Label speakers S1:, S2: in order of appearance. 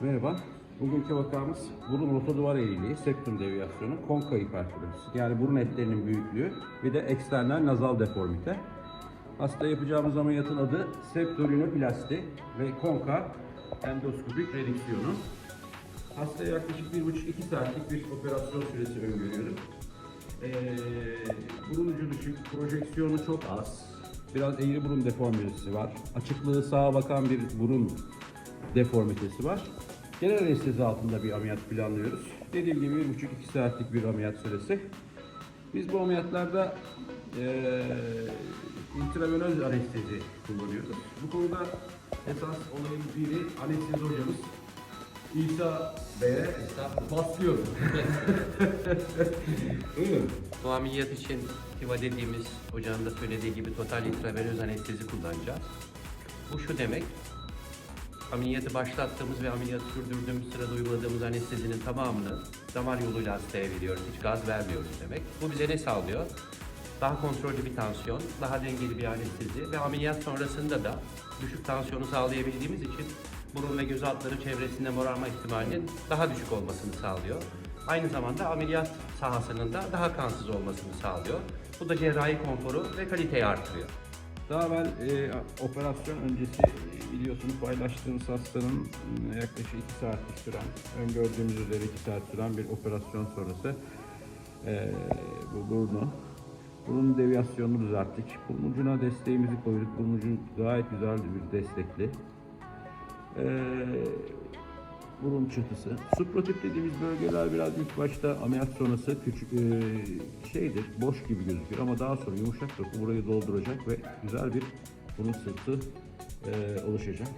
S1: Merhaba. Bugünkü vakamız burun orta duvar eğriliği, septum deviyasyonu, konka hipertrofisi. Yani burun etlerinin büyüklüğü ve de eksternal nazal deformite. Hasta yapacağımız ameliyatın adı septorinoplasti ve konka endoskopik redüksiyonu. Hastaya yaklaşık 1,5-2 saatlik bir operasyon süresi öngörüyorum. Ee, burun ucu düşük, projeksiyonu çok az. Biraz eğri burun deformitesi var. Açıklığı sağa bakan bir burun deformitesi var. Genel anestezi altında bir ameliyat planlıyoruz. Dediğim gibi 1,5-2 saatlik bir ameliyat süresi. Biz bu ameliyatlarda eee intravenöz anestezi kullanıyoruz. Bu konuda esas olayın biri anestezi hocamız İsa Bey'e baslıyorum.
S2: Bu ameliyat için TIVA dediğimiz hocanın da söylediği gibi total intravenöz anestezi kullanacağız. Bu şu demek, ameliyatı başlattığımız ve ameliyatı sürdürdüğümüz sırada uyguladığımız anestezinin tamamını damar yoluyla hastaya veriyoruz. Hiç gaz vermiyoruz demek. Bu bize ne sağlıyor? Daha kontrollü bir tansiyon, daha dengeli bir anestezi ve ameliyat sonrasında da düşük tansiyonu sağlayabildiğimiz için burun ve göz altları çevresinde morarma ihtimalinin daha düşük olmasını sağlıyor. Aynı zamanda ameliyat sahasının da daha kansız olmasını sağlıyor. Bu da cerrahi konforu ve kaliteyi artırıyor.
S1: Daha evvel e, operasyon öncesi biliyorsunuz paylaştığımız hastanın e, yaklaşık 2 saatlik süren, öngördüğümüz üzere 2 saat süren bir operasyon sonrası e, bu burnu. Burun deviyasyonunu düzelttik. Burun ucuna desteğimizi koyduk. Burun ucu gayet güzel bir destekli. E, burun çıtısı. Suprotip dediğimiz bölgeler biraz ilk başta ameliyat sonrası küçük e, şeydir, boş gibi gözükür ama daha sonra yumuşak doku burayı dolduracak ve güzel bir burun sırtı e, oluşacak.